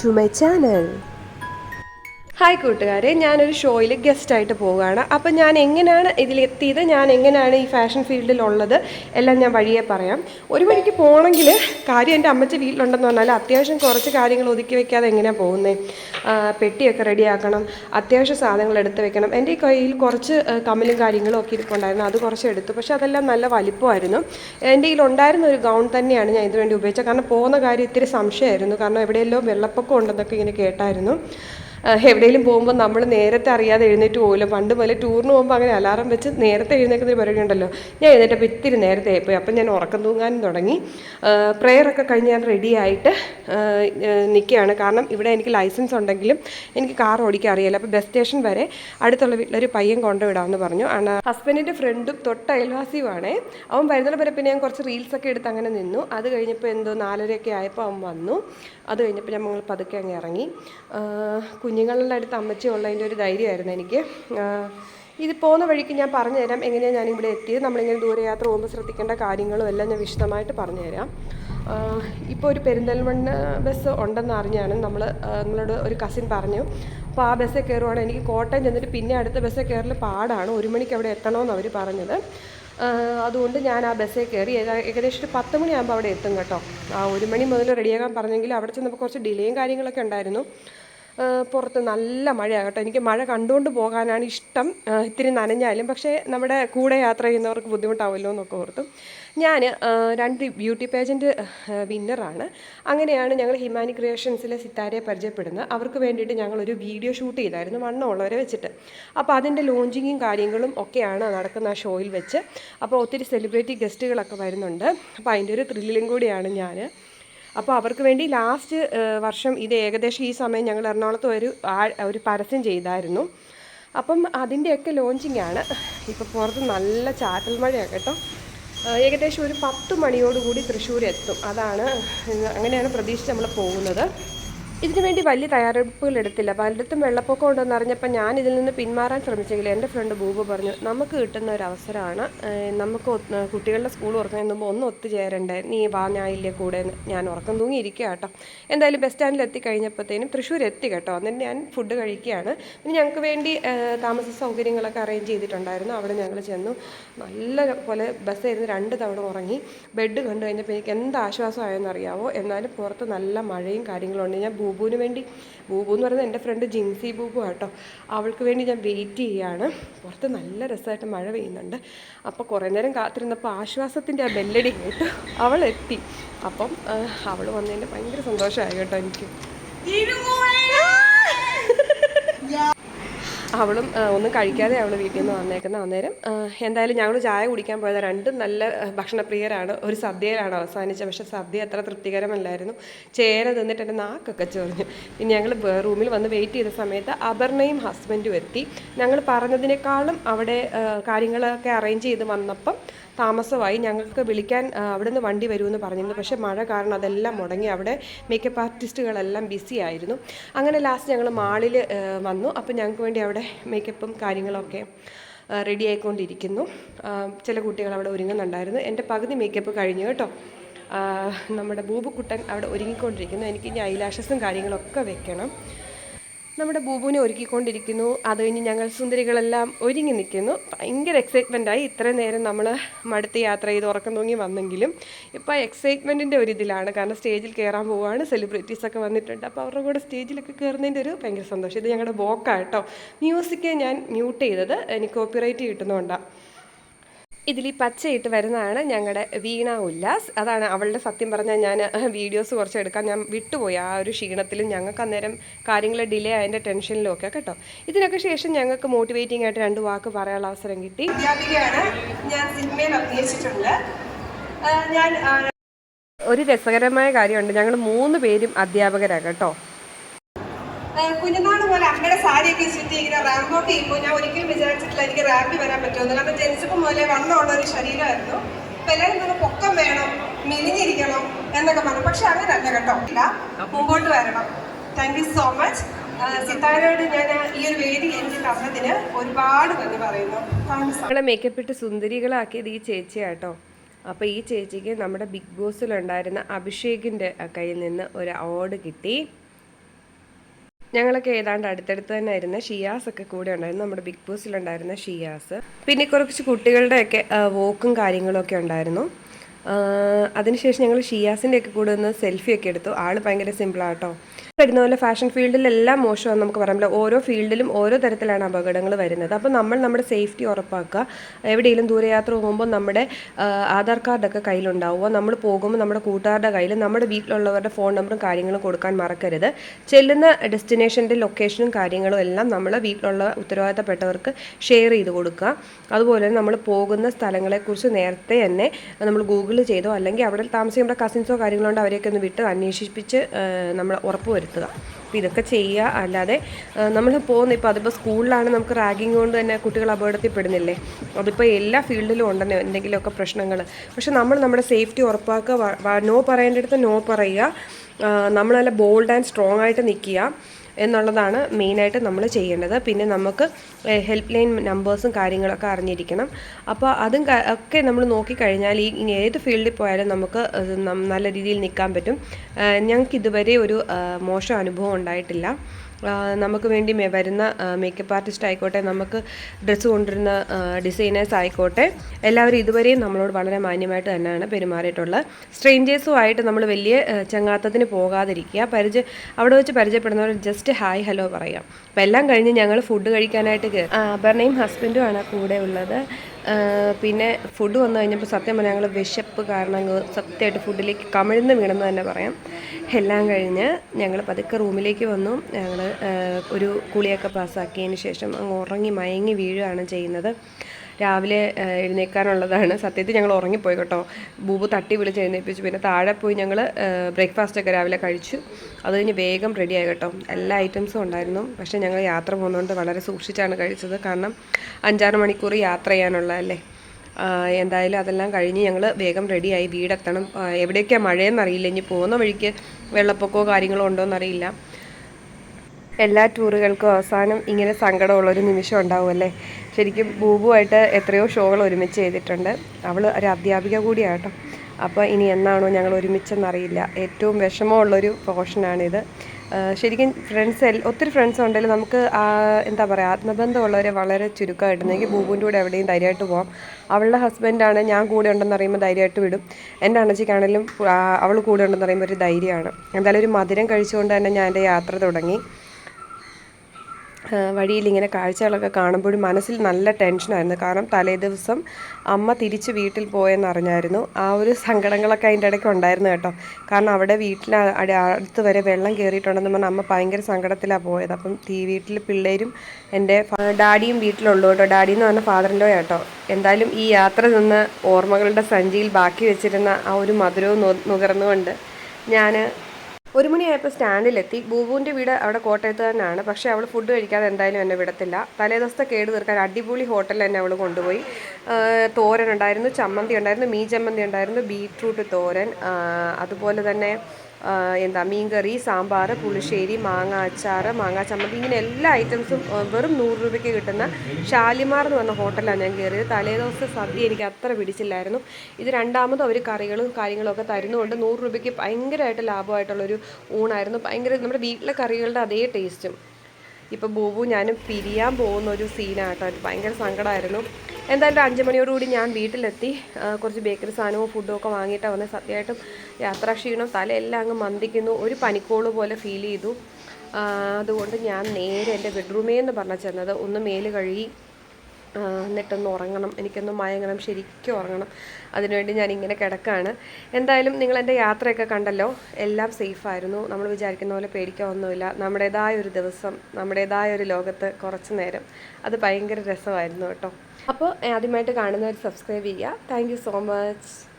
to my channel. Hi കൂട്ടുകാരെ. ഞാനൊരു ഷോയിൽ ഗസ്റ്റായിട്ട് പോവുകയാണ്. അപ്പം ഞാൻ എങ്ങനെയാണ് ഇതിലെത്തിയത്? ഞാൻ എങ്ങനെയാണ് ഈ ഫാഷൻ ഫീൽഡിലുള്ളത് എല്ലാം ഞാൻ വഴിയെ പറയാം. ഒരു വഴിക്ക് പോകണമെങ്കിൽ കാര്യം എന്റെ അമ്മച്ച വീട്ടിലുണ്ടെന്ന് പറഞ്ഞാൽ അത്യാവശ്യം കുറച്ച് കാര്യങ്ങൾ ഒതുക്കി വെക്കാതെ എങ്ങനെയാണ് പോകുന്നത് പെട്ടിയൊക്കെ റെഡിയാക്കണം അത്യാവശ്യ സാധനങ്ങൾ എടുത്ത് വെക്കണം. എന്റെ കയ്യിൽ കുറച്ച് കമ്മലും കാര്യങ്ങളും ഒക്കെ ഇരിപ്പുണ്ടായിരുന്നു. അത് കുറച്ച് എടുത്തു. പക്ഷേ അതെല്ലാം നല്ല വലിപ്പമായിരുന്നു. എന്റെ കയ്യിൽ ഉണ്ടായിരുന്ന ഒരു ഗൗൺ തന്നെയാണ് ഞാൻ ഇതിനുവേണ്ടി ഉപയോഗിച്ചത്. കാരണം പോകുന്ന കാര്യം ഇത്തിരി സംശയമായിരുന്നു. കാരണം എവിടെയെല്ലോ വെള്ളപ്പൊക്കം ഉണ്ടെന്നൊക്കെ ഇങ്ങനെ കേട്ടായിരുന്നു. എവിടെയെങ്കിലും പോകുമ്പോൾ നമ്മൾ നേരത്തെ അറിയാതെ എഴുന്നേറ്റ് പോകുമല്ലോ പണ്ട് പോലെ ടൂറിന് പോകുമ്പോൾ അങ്ങനെ അലാറം വെച്ച് നേരത്തെ എഴുന്നേക്കുന്ന ഒരു പരിപാടി ഉണ്ടല്ലോ. ഞാൻ എഴുന്നേറ്റപ്പോൾ ഇത്തിരി നേരത്തെ ആയിപ്പോയി. അപ്പം ഞാൻ ഉറക്കം തൂങ്ങാനും തുടങ്ങി. പ്രെയറൊക്കെ കഴിഞ്ഞ് ഞാൻ റെഡി ആയിട്ട് നിൽക്കുകയാണ് കാരണം ഇവിടെ എനിക്ക് ലൈസൻസ് ഉണ്ടെങ്കിലും എനിക്ക് കാർ ഓടിക്കാൻ അറിയില്ല. അപ്പോൾ ബസ് സ്റ്റേഷൻ വരെ അടുത്തുള്ള വീട്ടിലൊരു പയ്യൻ കൊണ്ടുവിടാമെന്ന് പറഞ്ഞു. ആണ് ഹസ്ബൻഡിന്റെ ഫ്രണ്ടും തൊട്ട് അയൽവാസിയുമാണേ. അവൻ വരുന്നത് വരെ പിന്നെ ഞാൻ കുറച്ച് റീൽസൊക്കെ എടുത്ത് അങ്ങനെ നിന്നു. അത് കഴിഞ്ഞപ്പോൾ എന്തോ നാലരയൊക്കെ ആയപ്പോൾ അവൻ വന്നു. അത് കഴിഞ്ഞപ്പോൾ ഞങ്ങൾ പതുക്കെ അങ്ങ് ഇറങ്ങി. കുഞ്ഞുങ്ങളുടെ അടുത്ത് അമ്മച്ചി ഉള്ളതിന്റെ ഒരു ധൈര്യമായിരുന്നു എനിക്ക്. ഇത് പോകുന്ന വഴിക്ക് ഞാൻ പറഞ്ഞുതരാം എങ്ങനെയാണ് ഞാനിവിടെ എത്തിയത്. നമ്മളിങ്ങനെ ദൂരയാത്ര പോകുമ്പോൾ ശ്രദ്ധിക്കേണ്ട കാര്യങ്ങളും എല്ലാം ഞാൻ വിശദമായിട്ട് പറഞ്ഞുതരാം. ഇപ്പോൾ ഒരു പെരിന്തൽമണ്ണ ബസ് ഉണ്ടെന്ന് അറിഞ്ഞാണ് നമ്മൾ നിങ്ങളോട് ഒരു കസിൻ പറഞ്ഞു. അപ്പോൾ ആ ബസ്സിൽ കയറുവാണ്. എനിക്ക് കോട്ടയം ചെന്നിട്ട് പിന്നെ അടുത്ത ബസ്സിൽ കയറൽ പാടാണ്. ഒരു മണിക്ക് അവിടെ എത്തണമെന്ന് അവർ പറഞ്ഞത്. അതുകൊണ്ട് ഞാൻ ആ ബസ്സിൽ കയറി. ഏകദേശം ഒരു പത്ത് മണിയാകുമ്പോൾ അവിടെ എത്തും കേട്ടോ. ആ ഒരു മണി മുതൽ റെഡിയാകാൻ പറഞ്ഞെങ്കിൽ അവിടെ ചെന്നപ്പോൾ കുറച്ച് ഡിലേയും കാര്യങ്ങളൊക്കെ ഉണ്ടായിരുന്നു. പുറത്ത് നല്ല മഴയാണ് കേട്ടോ. എനിക്ക് മഴ കണ്ടുകൊണ്ട് പോകാനാണ് ഇഷ്ടം. ഇത്തിരി നനഞ്ഞാലും. പക്ഷേ നമ്മുടെ കൂടെ യാത്ര ചെയ്യുന്നവർക്ക് ബുദ്ധിമുട്ടാവുമല്ലോ എന്നൊക്കെ ഓർത്തും. ഞാൻ രണ്ട് ബ്യൂട്ടി പേജന്റ് വിന്നറാണ്. അങ്ങനെയാണ് ഞങ്ങൾ ഹിമാനി ക്രിയേഷൻസിലെ സിത്താരയെ പരിചയപ്പെടുന്നത്. അവർക്ക് വേണ്ടിയിട്ട് ഞങ്ങളൊരു വീഡിയോ ഷൂട്ട് ചെയ്തായിരുന്നു വണ്ണമുള്ളവരെ വെച്ചിട്ട്. അപ്പോൾ അതിന്റെ ലോഞ്ചിങ്ങും കാര്യങ്ങളും ഒക്കെയാണ് നടക്കുന്ന ആ ഷോയിൽ വെച്ച്. അപ്പോൾ ഒത്തിരി സെലിബ്രിറ്റി ഗസ്റ്റുകളൊക്കെ വരുന്നുണ്ട്. അപ്പോൾ അതിന്റെ ഒരു ത്രില്ലിലും കൂടിയാണ് ഞാൻ അപ്പോൾ അവർക്ക് വേണ്ടി ലാസ്റ്റ് വർഷം ഇത് ഏകദേശം ഈ സമയം ഞങ്ങൾ എറണാകുളത്ത് ഒരു ഒരു പരസ്യം ചെയ്തായിരുന്നു. അപ്പം അതിന്റെയൊക്കെ ലോഞ്ചിങ് ആണ്. ഇപ്പോൾ പുറത്ത് നല്ല ചാറ്റൽ മഴയാണ് കേട്ടോ. ഏകദേശം ഒരു പത്ത് മണിയോടുകൂടി തൃശ്ശൂർ എത്തും അതാണ് അങ്ങനെയാണ് പ്രതീക്ഷിച്ച് നമ്മൾ പോകുന്നത്. ഇതിനു വേണ്ടി വലിയ തയ്യാറെടുപ്പുകൾ എടുത്തില്ല. പലയിടത്തും വെള്ളപ്പൊക്കം ഉണ്ടെന്ന് അറിഞ്ഞപ്പോൾ ഞാൻ ഇതിൽ നിന്ന് പിന്മാറാൻ ശ്രമിച്ചെങ്കിൽ എന്റെ ഫ്രണ്ട് ബൂബ് പറഞ്ഞു നമുക്ക് കിട്ടുന്ന ഒരു അവസരമാണ് നമുക്ക് കുട്ടികളുടെ സ്കൂൾ ഉറക്കം മുമ്പ് ഒന്ന് ഒത്തുചേരണ്ടേ നീ വാ ഞാൻ ഇല്ലേ കൂടെ ഞാൻ ഉറക്കം തൂങ്ങി ഇരിക്കുക കേട്ടോ. എന്തായാലും ബസ് സ്റ്റാൻഡിൽ എത്തി കഴിഞ്ഞപ്പോഴത്തേനും തൃശ്ശൂർ എത്തി കേട്ടോ. എന്നിട്ട് ഞാൻ ഫുഡ് കഴിക്കുകയാണ്. പിന്നെ ഞങ്ങൾക്ക് വേണ്ടി താമസ സൗകര്യങ്ങളൊക്കെ അറേഞ്ച് ചെയ്തിട്ടുണ്ടായിരുന്നു. അവിടെ ഞങ്ങൾ ചെന്നു. നല്ല പോലെ ബസ് ഇരുന്ന് രണ്ട് തവണ ഉറങ്ങി. ബെഡ് കണ്ടു കഴിഞ്ഞപ്പോൾ എനിക്ക് എന്ത് ആശ്വാസമായെന്നറിയാവോ എന്നാലും പുറത്ത് നല്ല മഴയും കാര്യങ്ങളും ഉണ്ട്. ഞാൻ ബൂബുവിന് വേണ്ടി. ബൂബു എന്ന് പറയുന്നത് എന്റെ ഫ്രണ്ട് ജിൻസി ബൂബു ആട്ടോ. അവൾക്ക് വേണ്ടി ഞാൻ വെയിറ്റ് ചെയ്യുകയാണ് പുറത്ത് നല്ല രസമായിട്ട് മഴ പെയ്യുന്നുണ്ട്. അപ്പോൾ കുറേ നേരം കാത്തിരുന്നപ്പോൾ ആശ്വാസത്തിന്റെ ആ ബെല്ലടി കേട്ടു അവൾ എത്തി. അപ്പം അവൾ വന്നതിന്റെ ഭയങ്കര സന്തോഷമായി കേട്ടോ എനിക്ക്. അവളും ഒന്നും കഴിക്കാതെ അവൾ വീട്ടിൽ നിന്ന് വന്നേക്കുന്ന അന്നേരം എന്തായാലും ഞങ്ങൾ ചായ കുടിക്കാൻ പോയത്. രണ്ടും നല്ല ഭക്ഷണപ്രിയരാണ്. ഒരു സദ്യയിലാണ് അവസാനിച്ചത്. പക്ഷേ സദ്യ അത്ര തൃപ്തികരമല്ലായിരുന്നു. ചേര തിന്നിട്ട് എന്റെ നാക്കൊക്കെ ചൊറിഞ്ഞു. പിന്നെ ഞങ്ങൾ റൂമിൽ വന്ന് വെയിറ്റ് ചെയ്ത സമയത്ത് അപർണയും ഹസ്ബൻഡും എത്തി. ഞങ്ങൾ പറഞ്ഞതിനേക്കാളും അവിടെ കാര്യങ്ങളൊക്കെ അറേഞ്ച് ചെയ്ത് വന്നപ്പം താമസമായി. ഞങ്ങൾക്ക് വിളിക്കാൻ അവിടെ അവിടുന്ന് വണ്ടി വരുമെന്ന് പറഞ്ഞിരുന്നു. പക്ഷേ മഴ കാരണം അതെല്ലാം മുടങ്ങി. അവിടെ മേക്കപ്പ് ആർട്ടിസ്റ്റുകളെല്ലാം ബിസി ആയിരുന്നു. അങ്ങനെ ലാസ്റ്റ് ഞങ്ങൾ മാളിൽ വന്നു. അപ്പോൾ ഞങ്ങൾക്ക് വേണ്ടി അവിടെ മേക്കപ്പും കാര്യങ്ങളൊക്കെ റെഡി ആയിക്കൊണ്ടിരിക്കുന്നു. ചില കുട്ടികൾ അവിടെ ഒരുങ്ങുന്നുണ്ടായിരുന്നു. എന്റെ പകുതി മേക്കപ്പ് കഴിഞ്ഞു കേട്ടോ. നമ്മുടെ ബൂബുക്കുട്ടൻ അവിടെ ഒരുങ്ങിക്കൊണ്ടിരിക്കുന്നു. എനിക്ക് ഇനി ഐലാഷസും കാര്യങ്ങളൊക്കെ വെക്കണം. നമ്മുടെ ബൂബുവിനെ ഒരുക്കിക്കൊണ്ടിരിക്കുന്നു. അത് കഴിഞ്ഞ് ഞങ്ങൾ സുന്ദരികളെല്ലാം ഒരുങ്ങി നിൽക്കുന്നു. ഭയങ്കര എക്സൈറ്റ്മെന്റായി ഇത്രയും നേരം നമ്മൾ മടുത്ത് യാത്ര ചെയ്ത് ഉറക്കം തൂങ്ങി വന്നെങ്കിലും ഇപ്പോൾ എക്സൈറ്റ്മെന്റിന്റെ ഒരു ഇതിലാണ്. കാരണം സ്റ്റേജിൽ കയറാൻ പോവുകയാണ് സെലിബ്രിറ്റീസൊക്കെ വന്നിട്ടുണ്ട്. അപ്പോൾ അവരുടെ കൂടെ സ്റ്റേജിലൊക്കെ കയറുന്നതിന്റെ ഒരു ഭയങ്കര സന്തോഷം. ഇത് ഞങ്ങളുടെ ബോക്കാട്ടോ കേട്ടോ മ്യൂസിക് ഞാൻ മ്യൂട്ട് ചെയ്തത്. എനിക്ക് കോപ്പിറൈറ്റ് കിട്ടുന്നതുകൊണ്ടാണ് ഇതിൽ ഈ പച്ചയിട്ട് വരുന്നതാണ് ഞങ്ങളുടെ വീണ ഉല്ലാസ്. അതാണ് അവളുടെ സത്യം പറഞ്ഞാൽ ഞാൻ വീഡിയോസ് കുറച്ച് എടുക്കാൻ ഞാൻ വിട്ടുപോയി. ആ ഒരു ക്ഷീണത്തിലും ഞങ്ങൾക്ക് അന്നേരം കാര്യങ്ങൾ ഡിലേ ആയതിന്റെ ടെൻഷനിലും ഒക്കെ കേട്ടോ. ഇതിനൊക്കെ ശേഷം ഞങ്ങൾക്ക് മോട്ടിവേറ്റിംഗ് ആയിട്ട് രണ്ട് വാക്ക് പറയാനുള്ള അവസരം കിട്ടി. ഞാൻ സിനിമയിൽ അഭിനയിച്ചിട്ടുണ്ട്. ഞാൻ ഒരു രസകരമായ കാര്യമുണ്ട്. ഞങ്ങൾ മൂന്ന് പേരും അധ്യാപകരാണ് കേട്ടോ. കുഞ്ഞുനാൾ പോലെ അമ്മയുടെ സാരിയൊക്കെ ചുറ്റി ഇങ്ങനെ റാമ്പോക്ക് ചെയ്യുമ്പോൾ ഞാൻ ഒരിക്കലും വിചാരിച്ചിട്ടില്ല എനിക്ക് റാമ്പി വരാൻ പറ്റുമെന്ന്. കാരണം ജനിച്ചപ്പോൾ മുതലേ വണ്ണമുള്ള ഒരു ശരീരമായിരുന്നു. അപ്പൊ എല്ലാവരും തന്നെ പൊക്കം വേണം മെലിഞ്ഞിരിക്കണം എന്നൊക്കെ പറഞ്ഞു. പക്ഷെ അങ്ങനല്ല കേട്ടോ. ഇല്ല മുമ്പോട്ട് വരണം. താങ്ക് യു സോ മച്ച് സിത്താരയോട് ഞാൻ ഈ ഒരു വേദി എനിക്ക് ഒരുപാട് പറയുന്നു. മേക്കപ്പ് ഇട്ട് സുന്ദരികളാക്കിയത് ഈ ചേച്ചിയാട്ടോ അപ്പോൾ ഈ ചേച്ചിക്ക് നമ്മുടെ ബിഗ് ബോസിലുണ്ടായിരുന്ന അഭിഷേകിന്റെ കയ്യിൽ നിന്ന് ഒരു അവാർഡ് കിട്ടി. ഞങ്ങളൊക്കെ ഏതാണ്ട് അടുത്തടുത്ത് തന്നെ ആയിരുന്ന. ഷിയാസ് ഒക്കെ കൂടെ ഉണ്ടായിരുന്നു. നമ്മുടെ ബിഗ് ബോസിലുണ്ടായിരുന്ന ഷിയാസ്. പിന്നെ കുറച്ച് കുട്ടികളുടെയൊക്കെ വോക്കും കാര്യങ്ങളും ഒക്കെ ഉണ്ടായിരുന്നു. അതിനുശേഷം ഞങ്ങൾ ഷിയാസിന്റെ ഒക്കെ കൂടെ ഒന്ന് സെൽഫി ഒക്കെ എടുത്തു. ആൾ ഭയങ്കര സിമ്പിളാട്ടോ വരുന്ന പോലെ ഫാഷൻ ഫീൽഡിലെല്ലാം മോശമാണ് നമുക്ക് പറയാൻ പറ്റില്ല. ഓരോ ഫീൽഡിലും ഓരോ തരത്തിലാണ് അപകടങ്ങൾ വരുന്നത്. അപ്പോൾ നമ്മൾ നമ്മുടെ സേഫ്റ്റി ഉറപ്പാക്കുക. എവിടെയെങ്കിലും ദൂരയാത്ര പോകുമ്പോൾ നമ്മുടെ ആധാർ കാർഡൊക്കെ കയ്യിലുണ്ടാവുക. നമ്മൾ പോകുമ്പോൾ നമ്മുടെ കൂട്ടുകാരുടെ കയ്യിൽ നമ്മുടെ വീട്ടിലുള്ളവരുടെ ഫോൺ നമ്പറും കാര്യങ്ങളും കൊടുക്കാൻ മറക്കരുത്. ചെല്ലുന്ന ഡെസ്റ്റിനേഷന്റെ ലൊക്കേഷനും കാര്യങ്ങളും എല്ലാം നമ്മൾ വീട്ടിലുള്ള ഉത്തരവാദിത്തപ്പെട്ടവർക്ക് ഷെയർ ചെയ്ത് കൊടുക്കുക. അതുപോലെ നമ്മൾ പോകുന്ന സ്ഥലങ്ങളെക്കുറിച്ച് നേരത്തെ തന്നെ നമ്മൾ ഗൂഗിൾ ചെയ്തോ അല്ലെങ്കിൽ അവിടെ താമസിക്കുന്ന കസിൻസോ കാര്യങ്ങളോ ഉണ്ട് അവരെയൊക്കെ ഒന്ന് വിട്ട് അന്വേഷിപ്പിച്ച് നമ്മൾ ഉറപ്പ് വരുത്തുക അപ്പോൾ ഇതൊക്കെ ചെയ്യുക. അല്ലാതെ നമ്മൾ പോകുന്ന ഇപ്പോൾ അതിപ്പോൾ സ്കൂളിലാണ് നമുക്ക് റാഗിങ് കൊണ്ട് തന്നെ കുട്ടികൾ അപകടത്തിൽപ്പെടുന്നില്ലേ? അതിപ്പോൾ എല്ലാ ഫീൽഡിലും ഉണ്ടെന്ന് എന്തെങ്കിലുമൊക്കെ പ്രശ്നങ്ങൾ പക്ഷെ നമ്മൾ നമ്മുടെ സേഫ്റ്റി ഉറപ്പാക്കുക നോ പറയേണ്ടടുത്ത് നോ പറയുക. നമ്മൾ നല്ല ബോൾഡ് ആൻഡ് സ്ട്രോങ് ആയിട്ട് നിൽക്കുക. എന്നുള്ളതാണ് മെയിനായിട്ട് നമ്മൾ ചെയ്യേണ്ടത്. പിന്നെ നമുക്ക് ഹെൽപ്പ് ലൈൻ നമ്പേഴ്സും കാര്യങ്ങളൊക്കെ അറിഞ്ഞിരിക്കണം. അപ്പോൾ അതും ഒക്കെ നമ്മൾ നോക്കിക്കഴിഞ്ഞാൽ ഈ ഏത് ഫീൽഡിൽ പോയാലും നമുക്ക് നല്ല രീതിയിൽ നിൽക്കാൻ പറ്റും. ഞങ്ങൾക്ക് ഇതുവരെ ഒരു മോശം അനുഭവം ഉണ്ടായിട്ടില്ല. നമുക്ക് വേണ്ടി വരുന്ന മേക്കപ്പ് ആർട്ടിസ്റ്റ് ആയിക്കോട്ടെ നമുക്ക് ഡ്രസ്സ് കൊണ്ടുവരുന്ന ഡിസൈനേഴ്സ് ആയിക്കോട്ടെ എല്ലാവരും ഇതുവരെയും നമ്മളോട് വളരെ മാന്യമായിട്ട് തന്നെയാണ് പെരുമാറിയിട്ടുള്ളത്. സ്ട്രേഞ്ചേഴ്സുമായിട്ട് നമ്മൾ വലിയ ചങ്ങാത്തത്തിന് പോകാതിരിക്കുക. പരിചയ അവിടെ വെച്ച് പരിചയപ്പെടുന്നവർ ജസ്റ്റ് ഹായ് ഹലോ പറയാം. അപ്പം എല്ലാം കഴിഞ്ഞ് ഞങ്ങൾ ഫുഡ് കഴിക്കാനായിട്ട് അപർണയും ഹസ്ബൻഡുമാണ് കൂടെ ഉള്ളത്. പിന്നെ ഫുഡ് വന്നു കഴിഞ്ഞപ്പോൾ സത്യം പറഞ്ഞാൽ ഞങ്ങൾ വിശപ്പ് കാരണം അങ്ങ് സത്യമായിട്ട് ഫുഡിലേക്ക് കമിഴ്ന്ന് വീണെന്ന് തന്നെ പറയാം. എല്ലാം കഴിഞ്ഞ് ഞങ്ങൾ പതുക്കെ റൂമിലേക്ക് വന്നു. ഞങ്ങൾ ഒരു കുളിയൊക്കെ പാസ്സാക്കിയതിന് ശേഷം അങ്ങ് ഉറങ്ങി മയങ്ങി വീഴുകയാണ് ചെയ്യുന്നത്. രാവിലെ എഴുന്നേക്കാനുള്ളതാണ്. സത്യത്തിൽ ഞങ്ങൾ ഉറങ്ങിപ്പോയി കേട്ടോ. ബൂബു തട്ടി വിളിച്ച് എഴുന്നേൽപ്പിച്ചു പിന്നെ താഴെ പോയി ഞങ്ങൾ ബ്രേക്ക്ഫാസ്റ്റ് ഒക്കെ രാവിലെ കഴിച്ചു. അത് കഴിഞ്ഞ് വേഗം റെഡിയായി കേട്ടോ. എല്ലാ ഐറ്റംസും ഉണ്ടായിരുന്നു. പക്ഷേ ഞങ്ങൾ യാത്ര പോകുന്നതുകൊണ്ട് വളരെ സൂക്ഷിച്ചാണ് കഴിച്ചത്. കാരണം അഞ്ചാറ് മണിക്കൂർ യാത്ര ചെയ്യാനുള്ള അല്ലേ? എന്തായാലും അതെല്ലാം കഴിഞ്ഞ് ഞങ്ങൾ വേഗം റെഡിയായി വീടെത്തണം. എവിടെയൊക്കെയാണ് മഴയെന്നറിയില്ല. ഇനി പോകുന്ന വഴിക്ക് വെള്ളപ്പൊക്കമോ കാര്യങ്ങളോ ഉണ്ടോ എന്നറിയില്ല എല്ലാ ടൂറുകൾക്കും അവസാനം ഇങ്ങനെ സങ്കടമുള്ളൊരു നിമിഷം ഉണ്ടാവുമല്ലേ? ശരിക്കും ബൂബുവായിട്ട് എത്രയോ ഷോകൾ ഒരുമിച്ച് ചെയ്തിട്ടുണ്ട്. അവൾ ഒരു അധ്യാപിക കൂടിയാട്ടോ അപ്പോൾ ഇനി എന്നാണോ ഞങ്ങൾ ഒരുമിച്ചെന്നറിയില്ല. ഏറ്റവും വിഷമമുള്ളൊരു പോർഷനാണിത്. ശരിക്കും ഫ്രണ്ട്സ് ഒത്തിരി ഫ്രണ്ട്സ് ഉണ്ടെങ്കിൽ നമുക്ക് എന്താ പറയുക ആത്മബന്ധമുള്ളവരെ വളരെ ചുരുക്കമായിട്ട് എനിക്ക് ബൂബുവിന്റെ കൂടെ എവിടെയും ധൈര്യമായിട്ട് പോകാം അവളുടെ ഹസ്ബൻഡാണ് ഞാൻ കൂടെ ഉണ്ടെന്ന് അറിയുമ്പോൾ ധൈര്യമായിട്ട് വിടും. എന്റെ അണച്ചിക്കാണെങ്കിലും അവൾ കൂടെ ഉണ്ടെന്ന് പറയുമ്പോൾ ഒരു ധൈര്യമാണ്. എന്തായാലും ഒരു മധുരം കഴിച്ചുകൊണ്ട് തന്നെ ഞാൻ എന്റെ യാത്ര തുടങ്ങി. വഴിയിൽ ഇങ്ങനെ കാഴ്ചകളൊക്കെ കാണുമ്പോഴും മനസ്സിൽ നല്ല ടെൻഷനായിരുന്നു. കാരണം തലേ ദിവസം അമ്മ തിരിച്ച് വീട്ടിൽ പോയെന്ന് അറിഞ്ഞായിരുന്നു ആ ഒരു സങ്കടങ്ങളൊക്കെ അതിന്റെ ഇടയ്ക്ക് ഉണ്ടായിരുന്നു കേട്ടോ. കാരണം അവിടെ വീട്ടിൽ അടുത്ത് വരെ വെള്ളം കയറിയിട്ടുണ്ടെന്ന് പറഞ്ഞാൽ അമ്മ ഭയങ്കര സങ്കടത്തിലാണ് പോയത്. അപ്പം ഈ വീട്ടിൽ പിള്ളേരും എന്റെ ഡാഡിയും വീട്ടിലുള്ളൂ കേട്ടോ. ഡാഡി എന്ന് പറഞ്ഞ ഫാദറിന്റെ കേട്ടോ. എന്തായാലും ഈ യാത്ര നിന്ന് ഓർമ്മകളുടെ സഞ്ചിയിൽ ബാക്കി വെച്ചിരുന്ന ആ ഒരു മധുരവും നുകർന്നുകൊണ്ട് ഞാൻ ഒരു മണിയായപ്പോൾ സ്റ്റാൻഡിലെത്തി. ബൂബുവിന്റെ വീട് അവിടെ കോട്ടയത്ത് തന്നെയാണ്. പക്ഷേ അവൾ ഫുഡ് കഴിക്കാതെ എന്തായാലും എന്നെ വിടത്തില്ല. തലേദിവസത്തെ കേട് തീർക്കാൻ അടിപൊളി ഹോട്ടലിൽ തന്നെ അവൾ കൊണ്ടുപോയി. തോരൻ ഉണ്ടായിരുന്നു ചമ്മന്തി ഉണ്ടായിരുന്നു മീൻ ചമ്മന്തി ഉണ്ടായിരുന്നു ബീറ്റ്റൂട്ട് തോരൻ അതുപോലെ തന്നെ എന്താ മീൻകറി സാമ്പാർ പുളിശ്ശേരി മാങ്ങ അച്ചാർ മാങ്ങ ചമ്മന്തി ഇങ്ങനെ എല്ലാ ഐറ്റംസും വെറും നൂറ് രൂപയ്ക്ക് കിട്ടുന്ന ഷാലിമാർ എന്ന് പറഞ്ഞ ഹോട്ടലാണ് ഞാൻ കയറിയത്. തലേദിവസത്തെ സദ്യ എനിക്ക് അത്ര പിടിച്ചില്ലായിരുന്നു. ഇത് രണ്ടാമത് അവർ കറികളും കാര്യങ്ങളൊക്കെ ഒക്കെ തരുന്നതുകൊണ്ട് നൂറ് രൂപയ്ക്ക് ഭയങ്കരമായിട്ട് ലാഭമായിട്ടുള്ളൊരു ഊണായിരുന്നു. ഭയങ്കര നമ്മുടെ വീട്ടിലെ കറികളുടെ അതേ ടേസ്റ്റും. ഇപ്പോൾ ബൂബു ഞാനും പിരിയാൻ പോകുന്ന ഒരു സീനാട്ടോ ഭയങ്കര സങ്കടമായിരുന്നു. എന്തായാലും അഞ്ച് മണിയോടുകൂടി ഞാൻ വീട്ടിലെത്തി. കുറച്ച് ബേക്കറി സാധനവും ഫുഡും ഒക്കെ വാങ്ങിയിട്ടാണ് വന്നത് സത്യമായിട്ടും യാത്രാക്ഷീണം തലയെല്ലാം അങ്ങ് മന്ദിക്കുന്നു ഒരു പനിക്കോൾ പോലെ ഫീൽ ചെയ്തു. അതുകൊണ്ട് ഞാൻ നേരെ എന്റെ ബെഡ്റൂമേ എന്ന് പറഞ്ഞാൽ ചെന്നത്. ഒന്ന് മേൽ കഴുകി എന്നിട്ടൊന്ന് ഉറങ്ങണം. എനിക്കൊന്ന് മയങ്ങണം. ശരിക്കും ഉറങ്ങണം. അതിനുവേണ്ടി ഞാൻ ഇങ്ങനെ കിടക്കാണ്. എന്തായാലും നിങ്ങൾ എന്റെ യാത്രയൊക്കെ കണ്ടല്ലോ. എല്ലാം സേഫായിരുന്നു. നമ്മൾ വിചാരിക്കുന്ന പോലെ പേടിക്കാനൊന്നുമില്ല നമ്മുടേതായ ഒരു ദിവസം നമ്മുടേതായ ഒരു ലോകത്ത് കുറച്ച് നേരം. അത് ഭയങ്കര രസമായിരുന്നു കേട്ടോ. അപ്പോൾ ആദ്യമായിട്ട് കാണുന്നവർ സബ്സ്ക്രൈബ് ചെയ്യുക. Thank so much.